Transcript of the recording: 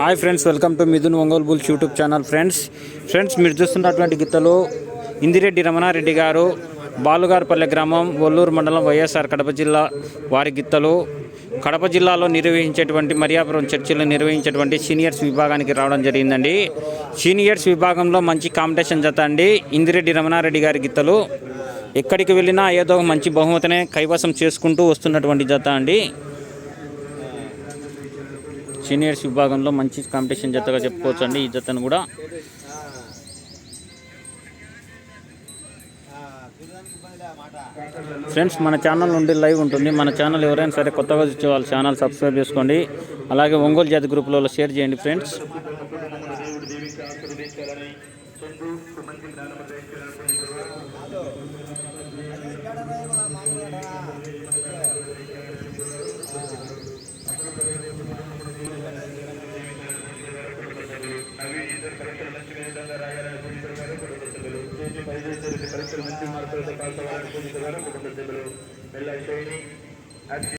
Hi friends welcome to Mithun Ongole bulls YouTube channel friends. Friends మీరు చూస్తున్నటువంటి గీతలు ఇందిరెడ్డి రమణారెడ్డి గారు బాలుగారిపల్లె గ్రామం ఒల్లూరు మండలం వైఎస్ఆర్ కడప జిల్లా వారి గిత్తలు కడప జిల్లాలో నిర్వహించేటువంటి మరియాపురం చర్చిలో నిర్వహించేటువంటి సీనియర్స్ విభాగానికి రావడం జరిగిందండి. సీనియర్స్ విభాగంలో మంచి కాంపిటీషన్ జత అండి ఇందిరెడ్డి రమణారెడ్డి గారి గిత్తలు ఎక్కడికి వెళ్ళినా ఏదో ఒక మంచి బహుమతినే కైవసం చేసుకుంటూ వస్తున్నటువంటి జత అండి. సీనియర్స్ విభాగంలో మంచి కాంపిటీషన్ జతగా చెప్పుకోవచ్చు అండి ఈ జతను కూడా. ఫ్రెండ్స్ మన ఛానల్ నుండి లైవ్ ఉంటుంది. మన ఛానల్ ఎవరైనా సరే కొత్తగా వచ్చే వాళ్ళ ఛానల్ సబ్స్క్రైబ్ చేసుకోండి. అలాగే ఒంగోలు జాతి గ్రూప్లలో షేర్ చేయండి ఫ్రెండ్స్. ಪರೀಕ್ಷೆ ಮಂತ್ರಿಗಳಿಂದ ರಾಯರ ಪೊಲೀಸರು ಕುಟುಂಬ ಸಭ್ಯರು ಕೆಜಿ ಪರೀಕ್ಷೆ ಮಂತ್ರಿ ಮಾಡ್ತಾರೆ ಕಾಲವಾರ ಪೊಲೀಸರು ಕುಟುಂಬ ಸಭ್ಯರು ಎಲ್ಲ ಸೈನಿಕ